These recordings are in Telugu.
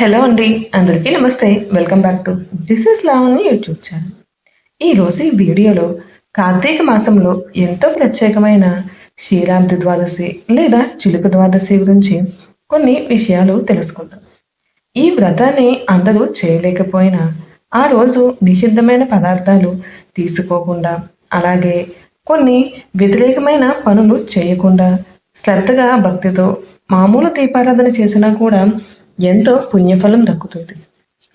హలో అండి అందరికీ నమస్తే. Welcome back to this is Lavanya YouTube channel. ఈరోజు ఈ వీడియోలో కార్తీక మాసంలో ఎంతో ప్రత్యేకమైన క్షీరాబ్ది ద్వాదశి లేదా చిలుక ద్వాదశి గురించి కొన్ని విషయాలు తెలుసుకుందాం. ఈ వ్రతాన్ని అందరూ చేయలేకపోయినా ఆ రోజు నిషిద్ధమైన పదార్థాలు తీసుకోకుండా అలాగే కొన్ని వ్యతిరేకమైన పనులు చేయకుండా శ్రద్ధగా భక్తితో మామూలు దీపారాధన చేసినా కూడా ఎంతో పుణ్యఫలం దక్కుతుంది.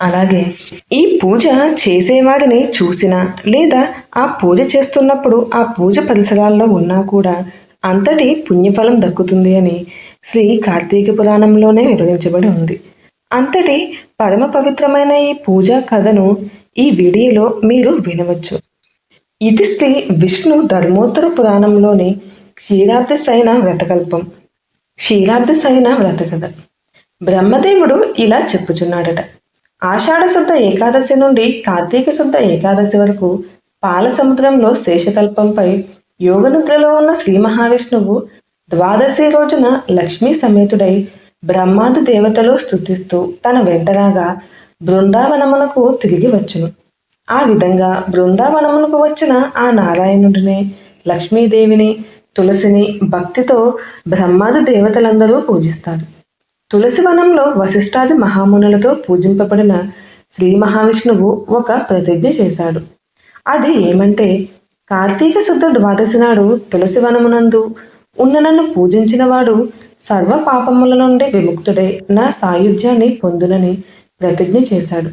అలాగే ఈ పూజ చేసేవారిని చూసినా లేదా ఆ పూజ చేస్తున్నప్పుడు ఆ పూజ పరిసరాల్లో ఉన్నా కూడా అంతటి పుణ్యఫలం దక్కుతుంది అని శ్రీ కార్తీక పురాణంలోనే వివరించబడి ఉంది. అంతటి పరమ పవిత్రమైన ఈ పూజా కథను ఈ వీడియోలో మీరు వినవచ్చు. ఇది శ్రీ విష్ణు ధర్మోత్తర పురాణంలోని క్షీరాబ్ది సైన వ్రతకల్పం. క్షీరాబ్ది సైన వ్రతకథ. బ్రహ్మదేవుడు ఇలా చెప్పుచున్నాడట. ఆషాఢ శుద్ధ ఏకాదశి నుండి కార్తీక శుద్ధ ఏకాదశి వరకు పాల సముద్రంలో శేషతల్పంపై యోగనిద్రలో ఉన్న శ్రీ మహావిష్ణువు ద్వాదశి రోజున లక్ష్మీ సమేతుడై బ్రహ్మాది దేవతలు స్తుతిస్తూ తన వెంటరాగా బృందావనమునకు తిరిగి వచ్చును. ఆ విధంగా బృందావనమునకు వచ్చిన ఆ నారాయణుడిని లక్ష్మీదేవిని తులసిని భక్తితో బ్రహ్మాది దేవతలందరూ పూజిస్తారు. తులసి వనంలో వశిష్ఠాది మహామునులతో పూజింపబడిన శ్రీ మహావిష్ణువు ఒక ప్రతిజ్ఞ చేశాడు. అది ఏమంటే కార్తీక శుద్ధ ద్వాదశి నాడు తులసివనమునందు ఉన్న నన్ను పూజించినవాడు సర్వ పాపముల నుండి విముక్తుడై నా సాయుధ్యాన్ని పొందునని ప్రతిజ్ఞ చేశాడు.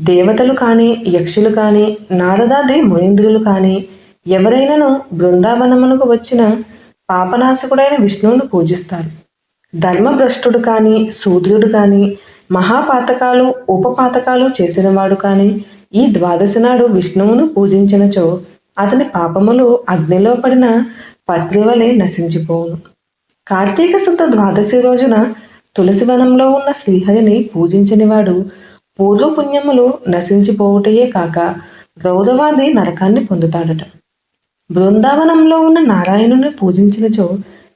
దేవతలు కానీ యక్షులు కానీ నారదాది మునీంద్రులు కానీ ఎవరైనాను బృందావనమునకు వచ్చిన పాపనాశకుడైన విష్ణువును పూజిస్తారు. ధర్మభ్రష్టుడు కానీ శూద్రుడు కానీ మహాపాతకాలు ఉపపాతకాలు చేసినవాడు కానీ ఈ ద్వాదశి నాడు విష్ణువును పూజించినచో అతని పాపములు అగ్నిలో పడిన పత్రివలే నశించిపోవును. కార్తీక శుద్ధ ద్వాదశి రోజున తులసి వనంలో ఉన్న శ్రీహరిని పూజించనివాడు పూర్వపుణ్యములు నశించిపోవుటయే కాక రౌదవాది నరకాన్ని పొందుతాడట. బృందావనంలో ఉన్న నారాయణుని పూజించినచో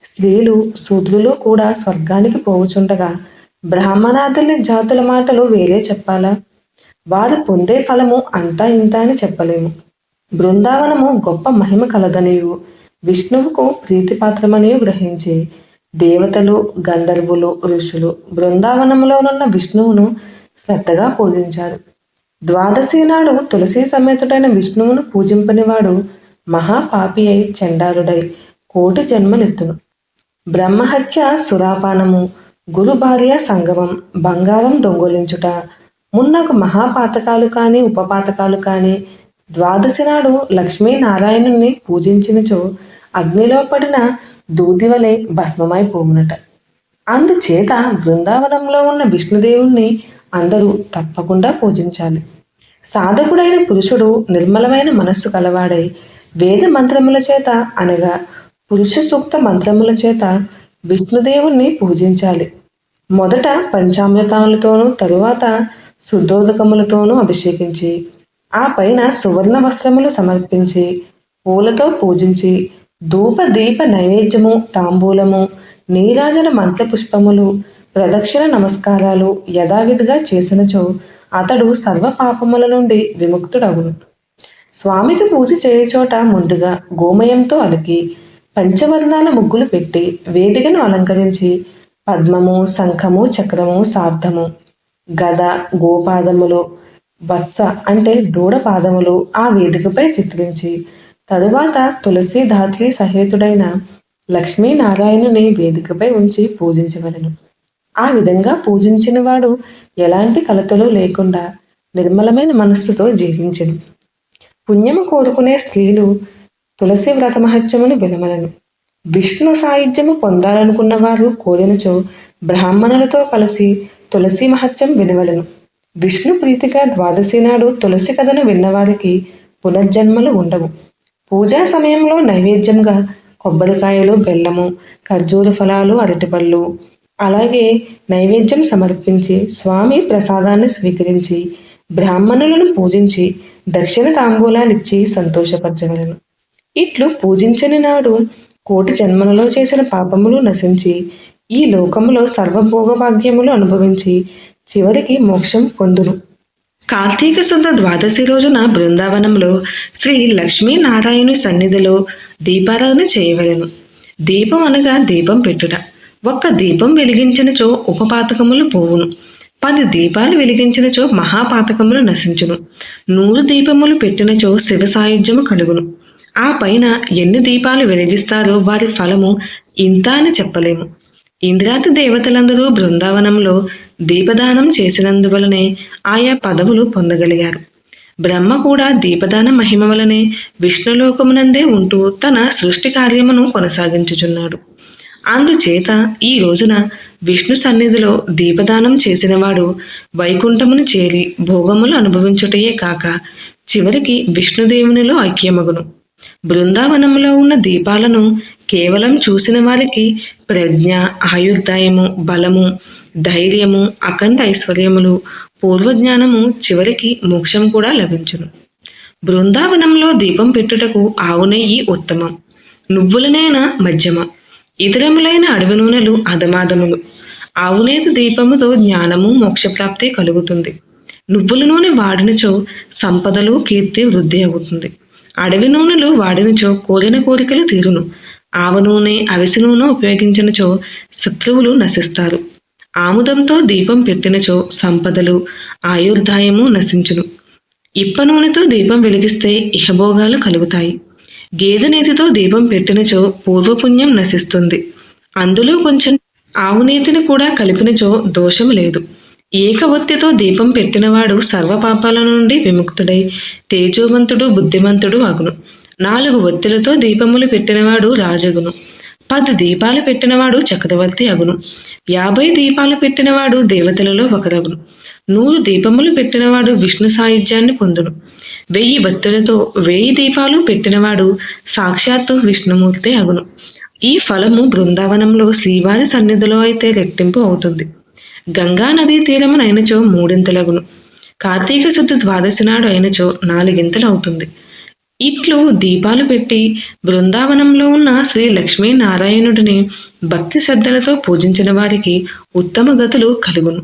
స్త్రీలు శూద్రులు కూడా స్వర్గానికి పోవుచుండగా బ్రాహ్మణాదుల్ని జాతుల మాటలు వేరే చెప్పాలా? వారు పొందే ఫలము అంతా ఇంత అని చెప్పలేము. బృందావనము గొప్ప మహిమ కలదనియు. విష్ణువుకు ప్రీతిపాత్రమనియు గ్రహించి దేవతలు గంధర్వులు ఋషులు బృందావనములోనున్న విష్ణువును శ్రద్ధగా పూజించారు. ద్వాదశి నాడు తులసి సమేతుడైన విష్ణువును పూజింపనివాడు మహాపాపి అయి చండాలుడై కోటి జన్మలెత్తును. బ్రహ్మహత్య సురాపానము గురు భార్య సంగమం బంగారం దొంగలించుట. మున్నకు మహాపాతకాలు కానీ ఉపపాతకాలు కానీ ద్వాదశి నాడు లక్ష్మీనారాయణుని పూజించినచో అగ్నిలో పడిన దూదివలే భస్మమైపోవునట అందుచేత బృందావనంలో ఉన్న విష్ణుదేవుణ్ణి అందరూ తప్పకుండా పూజించాలి. సాధకుడైన పురుషుడు నిర్మలమైన మనస్సు కలవాడై వేద మంత్రముల చేత అనగా ఋషి సూక్త మంత్రముల చేత విష్ణుదేవుణ్ణి పూజించాలి. మొదట పంచామృతాలతోనూ తరువాత శుద్ధోదకములతోనూ అభిషేకించి ఆ పైన సువర్ణ వస్త్రములు సమర్పించి పూలతో పూజించి ధూప దీప నైవేద్యము తాంబూలము నీరాజన మంత్ర పుష్పములు ప్రదక్షిణ నమస్కారాలు యథావిధిగా చేసినచో అతడు సర్వ పాపముల నుండి విముక్తుడవును స్వామికి పూజ చేయచోట ముందుగా గోమయంతో అలికి పంచవర్ణాల ముగ్గులు పెట్టి వేదికను అలంకరించి పద్మము శంఖము చక్రము సార్థము గద గోపాదములు వత్స అంటే దూడ పాదములు ఆ వేదికపై చిత్రించి తరువాత తులసి ధాత్రి సహేతుడైన లక్ష్మీనారాయణుని వేదికపై ఉంచి పూజించవలను. ఆ విధంగా పూజించిన వాడు ఎలాంటి కలతలు లేకుండా నిర్మలమైన మనస్సుతో జీవించను పుణ్యము కోరుకునే స్త్రీలు తులసి వ్రత మహత్యమును వినమలను విష్ణు సాయుధ్యము పొందాలనుకున్న వారు కోరినచో బ్రాహ్మణులతో కలిసి తులసి మహత్యం వినవలను. విష్ణు ప్రీతిగా ద్వాదశి నాడు తులసి కథను విన్నవారికి పునర్జన్మలు ఉండవు. పూజా సమయంలో నైవేద్యంగా కొబ్బరికాయలు బెల్లము ఖర్జూర ఫలాలు అరటిపళ్ళు అలాగే నైవేద్యం సమర్పించి స్వామి ప్రసాదాన్ని స్వీకరించి బ్రాహ్మణులను పూజించి దక్షిణ తాంబూలాలిచ్చి సంతోషపరచగలను ఇట్లు పూజించని నాడు కోటి జన్మలలో చేసిన పాపములు నశించి ఈ లోకములో సర్వభోగభాగ్యములు అనుభవించి చివరికి మోక్షం పొందును. కార్తీక శుద్ధ ద్వాదశి రోజున బృందావనంలో శ్రీ లక్ష్మీనారాయణుని సన్నిధిలో దీపారాధన చేయవలెను. దీపం అనగా దీపం పెట్టుట. ఒక్క దీపం వెలిగించినచో ఉపపాతకములు పోవును. పది దీపాలు వెలిగించినచో మహాపాతకములు నశించును. నూరు దీపములు పెట్టినచో శివ సాయుధ్యము కలుగును. ఆ పైన ఎన్ని దీపాలు వెలిగిస్తారో వారి ఫలము ఇంత అని చెప్పలేము. ఇంద్రాది దేవతలందరూ బృందావనంలో దీపదానం చేసినందువలనే ఆయా పదవులు పొందగలిగారు. బ్రహ్మ కూడా దీపదాన మహిమ వలనే విష్ణులోకమునందే ఉంటూ తన సృష్టి కార్యమును కొనసాగించుచున్నాడు. అందుచేత ఈ రోజున విష్ణు సన్నిధిలో దీపదానం చేసినవాడు వైకుంఠమును చేరి భోగములు అనుభవించుటయే కాక చివరికి విష్ణుదేవునిలో ఐక్యమగును. బృందావనంలో ఉన్న దీపాలను కేవలం చూసిన వారికి ప్రజ్ఞ ఆయుర్దాయము బలము ధైర్యము అఖండ ఐశ్వర్యములు పూర్వజ్ఞానము చివరికి మోక్షం కూడా లభించును. బృందావనంలో దీపం పెట్టుటకు ఆవు నెయ్యి ఉత్తమం నువ్వులనైన మధ్యమ ఇతరములైన అడవి నూనెలు అధమాదములు ఆవునేతి దీపముతో జ్ఞానము మోక్షప్రాప్తి కలుగుతుంది. నువ్వుల నూనె వాడినచో సంపదలు కీర్తి వృద్ధి అవుతుంది. అడవి నూనెలు వాడినచో కోరిన కోరికలు తీరును. ఆవ నూనె అవిసి నూనె ఉపయోగించినచో శత్రువులు నశిస్తారు. ఆముదంతో దీపం పెట్టినచో సంపదలు ఆయుర్దాయము నశించును. ఇప్ప నూనెతో దీపం వెలిగిస్తే ఇహభోగాలు కలుగుతాయి. గేదె నీతితో దీపం పెట్టినచో పూర్వపుణ్యం నశిస్తుంది. అందులో కొంచెం ఆవు నీతిని కూడా కలిపినచో దోషం లేదు. ఏకవత్తితో దీపం పెట్టినవాడు సర్వపాపాల నుండి విముక్తుడై తేజోవంతుడు బుద్ధిమంతుడు అగును. నాలుగు ఒత్తిలతో దీపములు పెట్టినవాడు రాజగును. పది దీపాలు పెట్టినవాడు చక్రవర్తి అగును. యాభై దీపాలు పెట్టినవాడు దేవతలలో ఒకరగును. నూరు దీపములు పెట్టినవాడు విష్ణు సాయుధ్యాన్ని పొందును. వెయ్యి భక్తులతో వెయ్యి దీపాలు పెట్టినవాడు సాక్షాత్తు విష్ణుమూర్తి అగును. ఈ ఫలము బృందావనంలో శ్రీవారి సన్నిధిలో అయితే రెట్టింపు అవుతుంది. గంగా నదీ తీరమున అయినచో మూడింతలగును. కార్తీక శుద్ధ ద్వాదశి నాడు అయినచో నాలుగింతలు అవుతుంది ఇట్లు దీపాలు పెట్టి బృందావనంలో ఉన్న శ్రీ లక్ష్మీనారాయణుడిని భక్తి శ్రద్ధలతో పూజించిన వారికి ఉత్తమ గతులు కలుగును.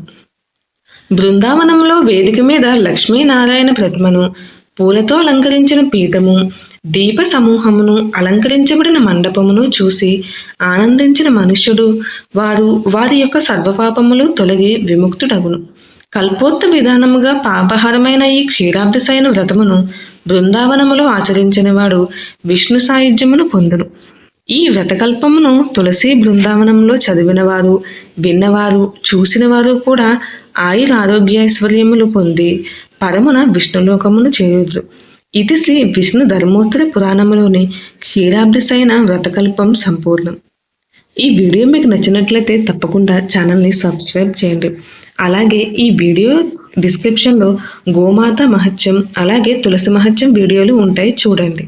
బృందావనంలో వేదిక మీద లక్ష్మీనారాయణ ప్రతిమను పూలతో అలంకరించిన పీఠము దీప సమూహమును అలంకరించబడిన మండపమును చూసి ఆనందించిన మనుష్యుడు వారు వారి యొక్క సర్వపాపములు తొలగి విముక్తుడగును. కల్పోత్త విధానముగా పాపహరమైన ఈ క్షీరాబ్దసైన వ్రతమును బృందావనములో ఆచరించిన వాడు విష్ణు సాయుధ్యమును పొందును. ఈ వ్రతకల్పమును తులసి బృందావనంలో చదివినవారు విన్నవారు చూసినవారు కూడా ఆయుర ఆరోగ్యైశ్వర్యములు పొంది పరమున విష్ణులోకమును చేయుదురు. ఇది శ్రీ విష్ణు ధర్మోత్తర పురాణములోని క్షీరాబ్దిసైన వ్రతకల్పం సంపూర్ణం. ఈ వీడియో మీకు నచ్చినట్లయితే తప్పకుండా ఛానల్ని సబ్స్క్రైబ్ చేయండి. అలాగే ఈ వీడియో డిస్క్రిప్షన్లో గోమాత మహత్యం అలాగే తులసి మహత్యం వీడియోలు ఉంటాయి చూడండి.